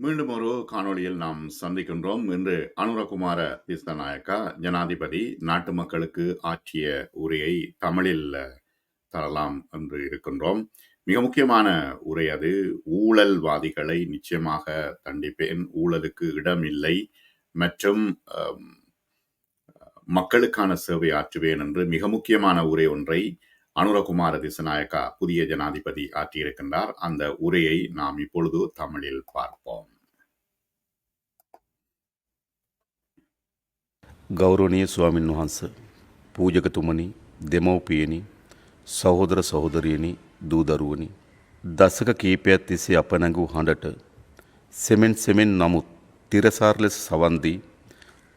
மீண்டும் ஒரு காணொளியில் நாம் சந்திக்கின்றோம். இன்று அனுரகுமார திஸ்தநாயக்கா ஜனாதிபதி நாட்டு மக்களுக்கு ஆற்றிய உரையை தமிழில் தரலாம் என்று இருக்கின்றோம். மிக முக்கியமான உரை அது. ஊழல்வாதிகளை நிச்சயமாக தண்டிப்பேன். ஊழலுக்கு இடம் இல்லை மற்றும் மக்களுக்கான சேவை ஆற்றுவேன் என்று மிக முக்கியமான உரை ஒன்றை அனுரகுமார திசநாயக்கா புதிய ஜனாதிபதி ஆற்றியிருக்கின்றார் அந்த உரையை நாம் இப்பொழுது தமிழில் பார்ப்போம் ගෞරවනීය ස්වාමින් වහන්ස පූජකතුමනි දෙමව්පියනි සහෝදර සහෝදරියනි දූදරුවනි දසක කීපයක් තිස්සේ අප නැඟූ හඬට සෙමෙන් සෙමෙන් නමුත් තිරසාර ලෙස සවන්දී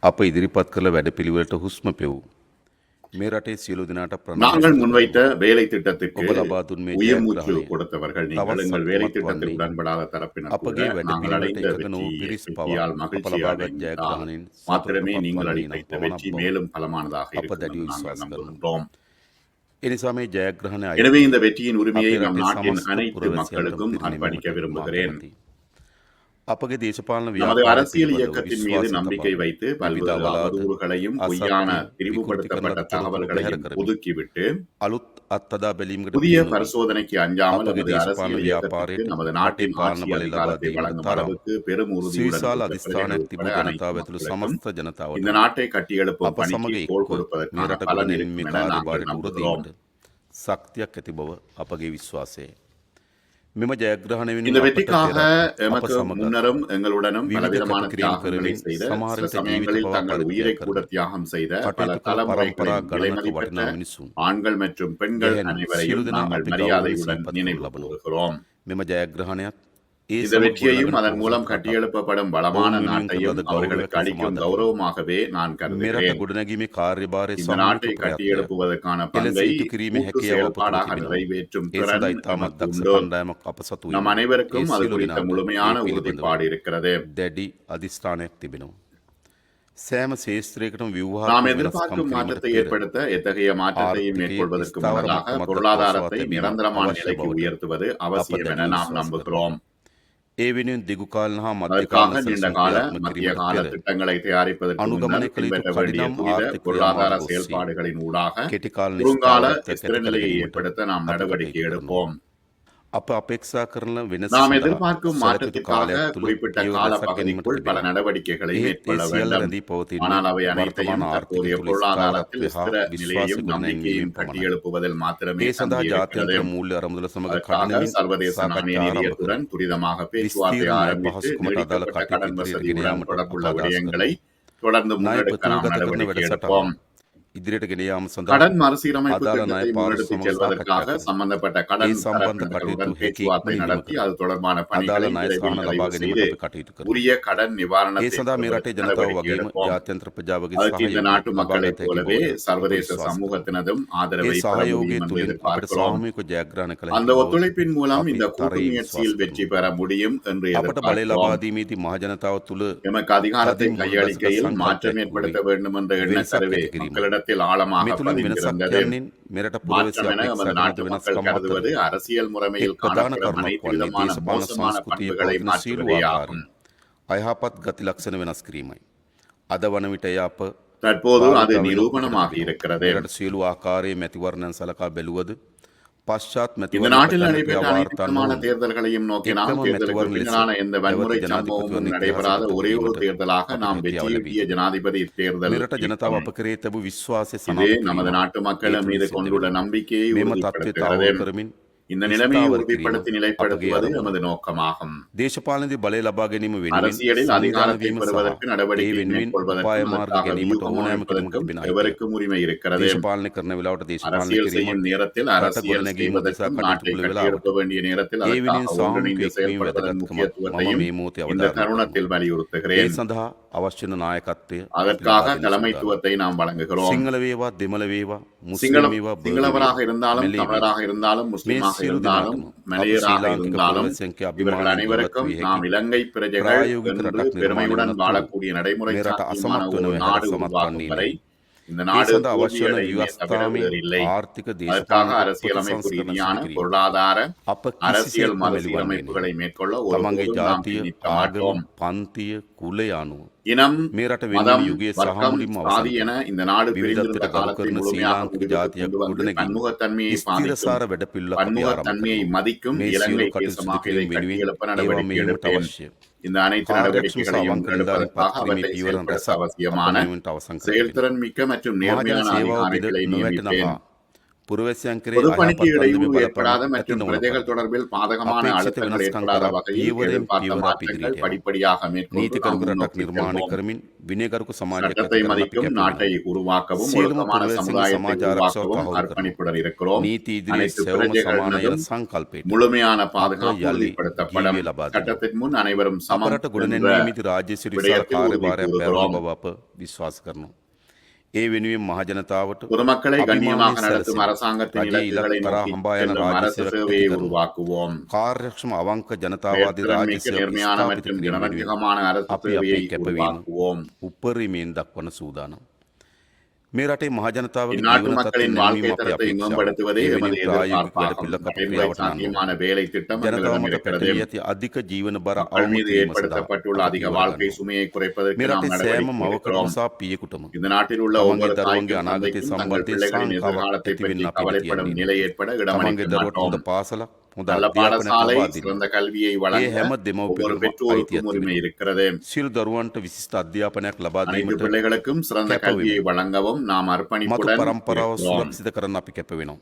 අප ඉදිරිපත් කළ වැඩපිළිවෙලට හුස්ම පෙවූ. நாங்கள் முன்வைத்த வேலை திட்டத்திற்கு உயிர் மூச்சு கொடுத்தவர்கள் நீங்கள் எங்கள் வேலை திட்டத்தில் உடன்படாத தரப்பினர் கூட நாங்கள் அடைந்த வெற்றியால் மகிழ்ச்சியாக மாத்திரமே நீங்கள் அளித்த வெற்றி மேலும் பலமானதாக இருக்கும் நாங்கள் நம்புகின்றோம். எனவே இந்த வெற்றியின் உரிமையை நம் நாட்டின் அனைத்து மக்களுக்கும் அர்ப்பணிக்க விரும்புகிறேன். මා කැමැතියි. අපගේ දේශපාලන நமது ව්‍යාපාරය அரசியல் පිළිබඳව இயக்கத்தின் மீது විශ්වාස நம்பிக்கை තබා வைத்து විවිධ பல்வேறு අවලාද அவதூறுகளையும் பொய்யான අසත්‍ය திரிவுபடுத்தப்பட்ட විකෘති කරන தகவல்களையும் තොරතුරු ஒதுக்கிவிட்டு අලුත් අත්හදා බැලීමකට புதிய පිළිනුවී பரிசோதனைக்கு அஞ்சாமல் අපගේ நமது දේශපාලන அரசியல் இயக்கத்திற்கு ව්‍යාපාරයට நமது நாட்டின் පාලන ஆட்சி බලය அதிகாரத்தை ලබා வழங்கும் දීමට තරම් அளவுக்கு பெரும் உறுதியுடன் සුවිශාල உள்ள අධිස්ථානයක් பிரஜைகள் තිබූ உட்பட ජනතාව அனைத்து ඇතුළු மக்களுக்கும் සමස්ත ජනතාවට இந்த நாட்டை கட்டியெழுப்பும் අප සමග பணிக்கு தோள் එක්ව මේ கொடுப்பதற்கான රට பலன் ගොඩනෙමින් இருக்கும் මේ என நாங்கள் කාර්යභාරයට நம்புகிறோம் උරදීමට ශක්තියක් ඇති බව අපගේ විශ්වාසය. இந்த வெற்றிக்காக எமக்கு முன்னரும் எங்களுடனும் பலவிதமான தியாகங்களை செய்த சில சமயங்களில் தங்கள் உயிரை கூட தியாகம் செய்த பல தலைமுறைகளின் விலைமதிப்பற்ற ஆண்கள் மற்றும் பெண்கள் அனைவரையும் நாங்கள் மரியாதையுடன் நினைவு கூறுகிறோம். அதன் மூலம் கட்டியெழுப்பப்படும் வளமான நாட்டையும் அவர்களுக்கு அளிக்கும் கௌரவமாகவே நான் கருதுகிறேன். இந்த நாட்டை கட்டியெழுப்புவதற்கான பங்கை செயல்பாடாக நிறைவேற்றும் நம் அனைவருக்கும் அது குறித்த முழுமையான உறுதிப்பாடு இருக்கிறது சேம சேஸ்திரேகட்டும் நாம் எதிர்பார்க்கும் மாற்றத்தை ஏற்படுத்த எத்தகைய மாற்றத்தையும் மேற்கொள்வதற்கு முன்னதாக பொருளாதாரத்தை நிரந்தரமான நிலைக்கு உயர்த்துவது அவசியம் என நாம் நம்புகிறோம். ஏவினும் திகுகால் மத்தியகால நீண்ட கால மத்திய கால திட்டங்களை தயாரிப்பதற்கு கடினம் பொருளாதார செயல்பாடுகளின் ஊடாக குறுங்கால ஸ்திரநிலையை ஏற்படுத்த நாம் நடவடிக்கை எடுப்போம். அப்ப அபேக்ஷா கரலாம் நாம் எதிர்பார்க்கும் மாற்றத்திற்காக குறிப்பிட்ட கால பகுதிக்குள் பல நடவடிக்கைகளை மேற்கொள்ள வேண்டும். ஆனால் அவை அனைத்தையும் தற்போதைய பொருளாதாரத்தில் ஸ்திர நிலையையும் நம்பிக்கையும் கட்டியெழுப்புவதில் மாத்திரமே அதற்காக சர்வதேச நாணய நிதியத்துடன் துரிதமாக பேச்சுவார்த்தை ஆரம்பித்து நீடிக்கப்பட்ட கடன் வசதியுடன் தொடர்புள்ள விடயங்களை தொடர்ந்து முன்னெடுக்க நடவடிக்கை எடுப்போம். ඉදිරියට ගෙන යාම සඳහා கடன் மறுசீரமைப்பு අදාළ திட்டத்தை ණය முன்னெடுத்துச் පාර්ශ්ව செல்வதற்காக සමග சம்பந்தப்பட்ட கடன் ඒ සම්බන්ධ தரப்பினருடன் කටයුතු பேச்சுவார்த்தை හැකි நடத்தி அது தொடர்பான අදාළ பணிகளை ණය விரைவில் සහන நிறைவு ලබා செய்து ගැනීමට අපි කටයුතු කරනවා. உரிய கடன் ඒ நிவாரணத்தை සඳහා මේ රටේ பெறுவதற்கு ජනතාව நடவடிக்கை වගේම எடுப்போம் ජාත්‍යන්තර ප්‍රජාවගේ அதற்கு இந்த සහයෝගය நாட்டு ලබා மக்களைப் ගත හැකි போலவே බව சர்வதேச විශ්වාස කරනවා. சமூகத்தினதும் ඒ ஆதரவை பெற සහයෝගය முடியும் என்று තුළින් අපට எதிர்பார்க்கிறோம் සාමූහික ජයග්‍රහණ කළ அந்த හැකි බව ஒத்துழைப்பின் மூலம் අපි இந்த கூட்டு තරයේ முயற்சியில் විශ්වාස வெற்றி කරනවා. பெற முடியும் என்று අපට බලය ලබා எதிர்பார்க்கிறோம் දීමේදී මහජනතාව තුළ எமக்கு அதிகாரத்தை කදින් கையளிக்கையில் මුල්බසක மாற்றம் සංකල්පයක් ஏற்படுத்த වූයේ வேண்டும் என்ற වෙනසක් எண்ணக்கருவே ඇති කිරීම. மக்களிடத்தில் ஆழமாக මේ තුළින් වෙනසක් பதிந்திருந்தது යන්නේ මෙරට පුරවැසි மாற்றம் என අපේක්ෂා நமது කරන நாட்டு மக்கள் වෙනස්කම් கருதுவது අතර அரசியல் முறைமையில் එක් ප්‍රධාන காணப்படும் කරුණක් அனைத்து වන්නේ விதமான දේශපාලන மோசமான සංස්කෘතිය பண்புகளை පවතින සියලු மாற்றுவதே ආකාරයෙන් ஆகும் අයහපත් ගති ලක්ෂණ වෙනස් කිරීමයි. අද වන විට එය අප தற்போது அது භාවිතාවෙන් நிரூபணமாக ඔප්පු இருக்கிறது මෙරට සියලු ආකාරයේ මැතිවරණයන් සලකා බැලුවද පශ්චාත් தேர்தல்களையும் நோக்கி நாம் தேர்தலுக்கு பின்னரான வன்முறை சம்பவமும் ஒரே ஒரு தேர்தலாக நாம் வெற்றியுடைய ஜனாதிபதி தேர்தல் இதே நமது நாட்டு மக்கள் மீது கொண்டுள்ள நம்பிக்கையை உறுதிப்படுத்துகிறது. இந்த நிலைமையை உறுதிப்படுத்தி நிலைப்படுத்துவது நமது நோக்கமாகும். தேசபாலந்தி பலை அரசியலில் அதிகாரத்தை பெறுவதற்கு நடவடிக்கை மேற்கொள்வதற்கும் எவருக்கும் உரிமை இருக்கிறது? அரசியல் செய்யும் நேரத்தில் அரசியல் செய்வதற்கும் நாட்டை கட்டியெழுப்ப வேண்டிய நேரத்தில் ஒன்றிணைந்து செயல்படுவதன் முக்கியத்துவத்தையும் இந்த தருணத்தில் வலியுறுத்துகிறேன். அவசியம் නායකත්වය அதற்காக தலைமைத்துவத்தை நாம் வழங்குகிறோம். சிங்களவேவா திமலவேவா முஸ்லிம் சிங்களவராக இருந்தாலும் தமிழராக இருந்தாலும் முஸ்லிமாக இருந்தாலும் மலையராக இருந்தாலும் இவர்கள் அனைவருக்கும் நாம் இலங்கை பிரஜைகள் என்று பெருமையுடன் வாழக்கூடிய நடைமுறை சாத்தியமான ஒரு நாடு உருவாக்கும் வரை இந்த நாடு இல்லை அதற்காக அரசியலமைப்பு ரீதியான பொருளாதார அரசியல் அமைப்புகளை மேற்கொள்ள ஒரு மாட்டோம். பந்திய குலையானு இனம் මේරට වෙනම යුගයේ සහ இந்த நாடு பிரிந்திருந்த காலத்தில் முழுமையாக ஜாதிய உடனே பன்முகத்தன்மையை மதிக்கும் இலங்கை தேசமாக இதை இந்த அனைத்து நடவடிக்கைகளையும் கடுப்பதற்காக அவற்றை செயல்படுத்த அவசியமான செயல்திறன் மிக்க மற்றும் நேர்மையான அதிகாரிகளை நியமிப்பேன். தொடர்பில் பாதகமான அழுத்தங்கள் ஏற்படாத வகையில் படிப்படியாக சட்டத்தை மதிக்கும் நாட்டை உருவாக்கவும் ஒழுக்கமான சமுதாயத்தை உருவாக்கவும் அர்ப்பணிப்புடன் இருக்கிறோம் முழுமையான பாதுகாப்பு அனைவரும் சமம் விடயத்தில் உறுதி கூறுகிறோம். விசுவாஸ் ඒ වෙනුවෙන් මහජනතාවට பொதுமக்களை கண்ணியமாக நடத்தும் அரசாங்கத்தின் உருவாக்குவோம் කාර්යක්ෂම අවංක ජනතාවාදී நேர்மையான மற்றும் ஸ்தாபித்து அரசு අපි අපේ சேவையை කැපවීම மேராட்டை மகாஜனதாவின் நாட்டு அதிக ஜீவனபர மீது ஏற்படுத்தப்பட்டுள்ள அதிக வாழ்க்கை சுமையை குறைப்பதற்கு நாம் நடவடிக்கிறோம் இந்த நாட்டில் உள்ள ஒவ்வொரு தாய்க்கும் நிலை ஏற்பட இடமளிக்க மாட்டோம் நல்ல பாடசாலை சிறந்த பிள்ளைகளுக்கும் சிறந்த கல்வியை வழங்கவும் நாம் அர்ப்பணிப்புடன் பரம்பராව සුරක්ෂිත කරන්න අපි කැප වෙනවා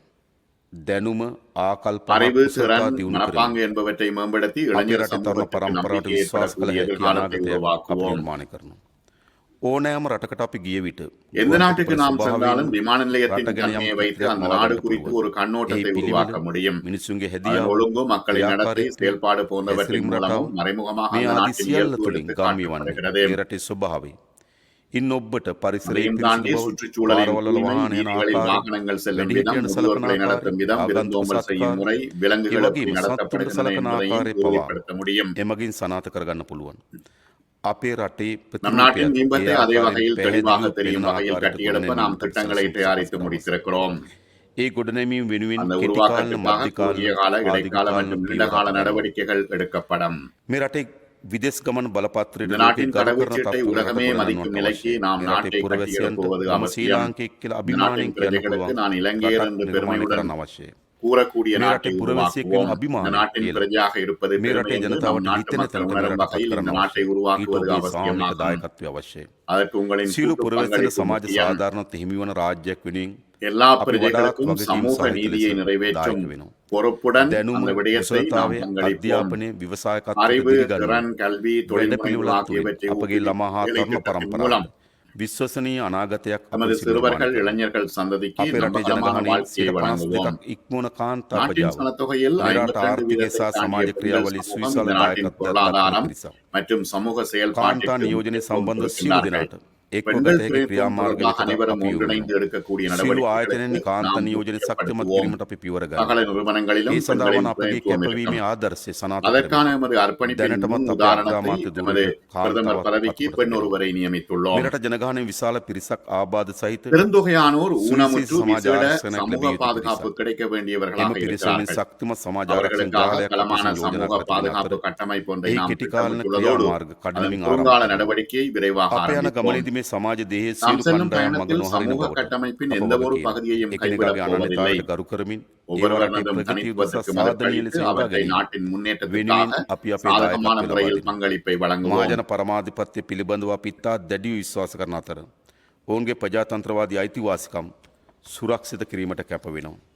දැනුම ආකල්ප அறிவு திறன் மனப்பாங்கு என்பவற்றை மேம்படுத்தி இளைஞர் சமூகத்திற்கு நம்பிக்கையை தரக்கூடிய எதிர்காலத்தை உருவாக்குவோம். நிர்மாணம் ஓனෑம் ரட்டகட்டாப்பி கியவிட்டு எந்த நாட்டுக்கு நாம் சென்றாலும் விமான நிலையத்தின் தன்மையை வைத்து அந்த நாடு குறித்து ஒரு கண்ணோட்டத்தை உருவாக்க முடியும் ஒழுங்கு மக்களை நடத்தை செயல்பாடு போன்றவற்றின் மூலமும் மறைமுகமாக நாட்டின் இயல்பு காமியவானது சுபாவை ಇನ್ನೊಬ್ಬಟ ಪರಿಸರ ಎಮಗಿನ್ ಸನಾತ ಕರಗನ್ನ ಪುಲ್ವನ್ அப்பேராட்டை நம் நாட்டின் இன்பத்தை அதே வகையில் தெளிவாக தெரியும் வகையில் கட்டியெழுப்ப நாம் திட்டங்களை தயாரித்து முடித்திருக்கிறோம். அந்த உருவாக்கத்திற்காக குறுகிய கால இடைக்கால மற்றும் நீண்டகால நடவடிக்கைகள் எடுக்கப்படும். விதேஷ்கமன் பலபாத்திர நாட்டின் கடவுச்சீட்டை உலகமே மதிக்கும் நிலைக்கு நாம் நாட்டை கட்டியெழுப்புவது அவசியம். நாட்டின் பிரஜைகளுக்கு நான் இலங்கையர் என்று பெருமையுடன் அவசியம் கூறக்கூடிய நாட்டை உருவாக்குவோம். நாட்டின் இருப்பது பெருமை என்று நம் நாட்டு மக்கள் உணரும் வகையில் இந்த நாட்டை உருவாக்குவது அவசியமாகும். அதற்கு உங்களின் எல்லா பிரஜைகளுக்கும் சமூக நீதியை நிறைவேற்றும் பொறுப்புடன் அந்த விடயத்தை நாம் பங்களிப்போம். அறிவு திறன் கல்வி தொழில்முறை ஆகியவற்றை ஊக்குவிக்கும் மூலம் විශ්වසනී අනාගතයක් අප சிறுவர்கள் இளைஞர்கள் சந்ததிக்கு අපරට ජනගහනය ඉක්මන කාන්තාපජාව සා සමාජ ක්‍රියාවලි සවිසලදායකත්ව ආරම් මටුම් සමූහ සේල් කාන්තා නියෝජනය සම්බන්ධ සිදනට பெண்கள் திரைப்படம் தொடர்பாக பாதுகாப்பு கிடைக்க வேண்டியவர்களாக இருக்கிறார்கள். அவர்களுக்காக களமான நடவடிக்கையை விரைவாக எனவே சமாஜ தேசிய சமூக கட்டமைப்பின் எந்த ஒரு பகுதியையும் கைவிடப் போவதில்லை கருக்கருமின் මහජන පරමාධිපත්‍ය පිළිබඳවා පිත්තා දැඩිය විශ්වාස කරන අතර ඔවුන්ගේ ප්‍රජාතන්ත්‍රවාදී අයිතිවාසිකම් සුරක්ෂිත කිරීමට කැපවෙනවා.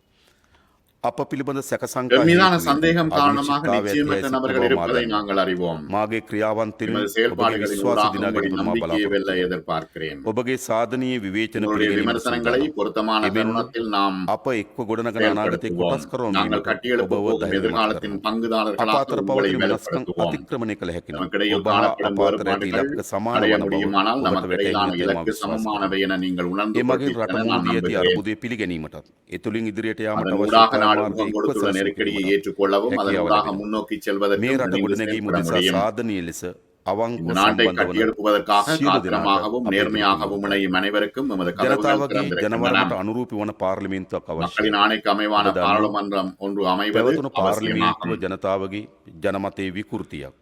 අප පිළිබඳ සැකසං මිලාන සන්දේහම් කාරණමහ නිචීමට නබරகள் இருப்பதை நாங்கள் அறிவோம் මාගේ ක්‍රියාවන් තුළින් ඔබගේ විශ්වාස දිනාගැනීමට මා බලාපොරොත්තු எதிர்பார்க்கிறேன் ඔබගේ சாதனையை விவேச்சன விமர்சனங்களை பொருத்தமான தருணத்தில் நாம் අප එක්ව ගොඩනගන අනාගතේ කොටස් කරවමින් நாங்கள் கட்டியெழுப்புவோம் எதிர்காலத்தின் பங்குதாரர்களாக අපාතර පවතින වෙනස්කම් අතික්‍රමණය කළ හැකි ඔබ අපාතරයට ඉලක්ක සමාන වන බව ஆனால் நமக்கு இடையிலான இலக்கு சமமானவை என நீங்கள் உணர்ந்து එමගින් රටම නියති අර්බුදය පිළිගැනීමටත් එතුළින් ඉදිරියට යාමට අවශ්‍ය ஊடாக நாடு ක්‍රමමාර්ග முகம் එක්ව கொடுத்துள்ள நெருக்கடியை සැලසීමට ஏற்றுக்கொள்ளவும் அதன் හැකියාව ஊடாக ලැබෙනවා. முன்னோக்கி මේ செல்வதற்கும் රට இணைந்து ගොඩනැගීම செயல்பட උදෙසා முடியும் සාධනීය ලෙස இந்த අවංකව நாட்டை සම්බන්ධ වන கட்டியெழுப்புவதற்காக සියලු දෙනාට காத்திரமாகவும் අපේ நேர்மையாகவும் පිළිතුරු இணையும் அனைவருக்கும் எமது கதவுகள் ජනතාවගේ திறந்திருக்கின்றன ජනවරමට අනුරූපී වන පාර්ලිමේන්තුවක් අවශ්‍යයි. மக்களின் ஆணைக்கு அமைவான பிரதமர் பாராளுமன்றம் ஒன்று அமைவது පැවතුණු පාර්ලිමේන්තුව அவசியமாகும் ජනතාවගේ ජනමතයේ විකෘතියක්.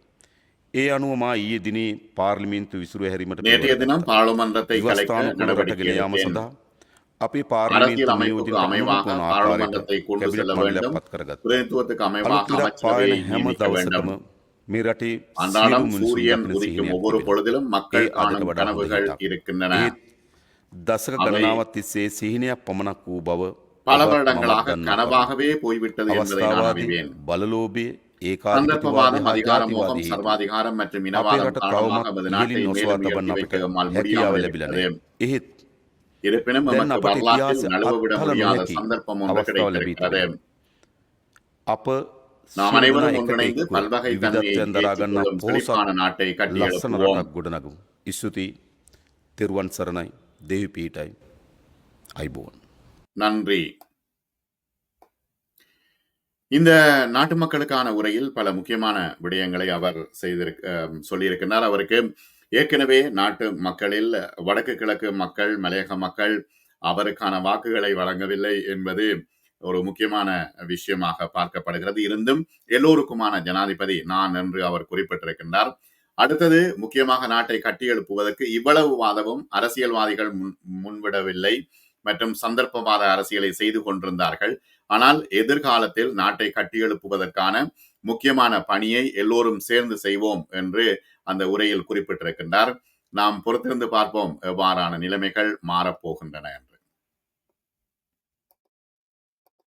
ඒ අනුව මා ඊයේ දිනේ පාර්ලිමේන්තු විසුරුව හැරීමට நேற்றைய පියවර தினம் பாராளுமன்றத்தை கலைக்க විවස්ථානුකූල நடவடிக்கை රටගෙන යාම எடுத்தேன் සඳහා අපේ அரசியல் පාර්ලිමේන්තු அமைப்புக்கு නියෝජනයට அமைவாக අනුරූප වන ආකාරයට பாராளுமன்றத்தை கொண்டு කැබිනට් செல்ல මණ්ඩලයක් வேண்டும் පත් කරගත්තා. பிரதித்துவத்துக்கு அமைவாக අලුත් ඉරක් அமைச்சரவையை පායන හැම நியமிக்க வேண்டும் දවසකම මේ රටේ அன்றாடம் සියලු මිනිසුන් சூரியன் දකින உதிக்கும் සිහිනයක් ஒவ்வொரு තිබෙනවා. பொழுதிலும் மக்கள் ඒ අදට காணும் වඩා හොඳ கனவுகள் හිතක්. இருக்கின்றன ඒත් දසක அவை ගණනාවක් තිස්සේ සිහිනයක් පමණක් වූ බව பல ඔබ මමත් வருடங்களாக දන්නා බව. கனவாகவே போய்விட்டது என்பதை நான் අවස්ථාවාදී அறிவேன் බලලෝබය சந்தர்ப்பவாதம் ඒකාධිපතිවාදී அதிகார மோகம் ජාතිවාදී හේතු சர்வாதிகாரம் மற்றும் අපේ இனவாதம் රට காரணமாக තවමත් நமது நாட்டை ඉහළින් නොසවා மேலும் තබන්න உயர்த்தி අපිට வைக்க மல் හැකියාව முடியாமல் ලැබිලා இருக்கிறது නැහැ. එහෙත් இருப்பினும் நமக்கு வரலாற்றில் நழுவவிட முடியாத சந்தர்ப்பம் ஒன்று கிடைத்திருக்கிறது. நாம் அனைவரும் ஒன்றிணைந்து பல்வகை தன்மையை நாட்டை கட்டியெழுப்புவோம். குடனகும் இசுதி திருவன் சரணை தேவி பீட்டாய் ஐபோன். நன்றி. இந்த நாட்டு மக்களுக்கான உரையில் பல முக்கியமான விடயங்களை அவர் செய்திருக்க சொல்லியிருக்கிறார். அவருக்கு ஏற்கனவே நாட்டு மக்களில் வடக்கு கிழக்கு மக்கள் மலையக மக்கள் அவருக்கான வாக்குகளை வழங்கவில்லை என்பது ஒரு முக்கியமான விஷயமாக பார்க்கப்படுகிறது. இருந்தும் எல்லோருக்குமான ஜனாதிபதி நான் என்று அவர் குறிப்பிட்டிருக்கின்றார். அடுத்தது முக்கியமாக நாட்டை கட்டியெழுப்புவதற்கு இவ்வளவு வாதமும் அரசியல்வாதிகள் முன் முன்விடவில்லை மற்றும் சந்தர்ப்பவாத அரசியலை செய்து கொண்டிருந்தார்கள். ஆனால் எதிர்காலத்தில் நாட்டை கட்டியெழுப்புவதற்கான முக்கியமான பணியை எல்லோரும் சேர்ந்து செய்வோம் என்று அந்த உரையில் குறிப்பிட்டிருக்கின்றார். நாம் பொறுத்திருந்து பார்ப்போம். எவ்வாறான நிலைமைகள் மாறப்போகின்றன என்று.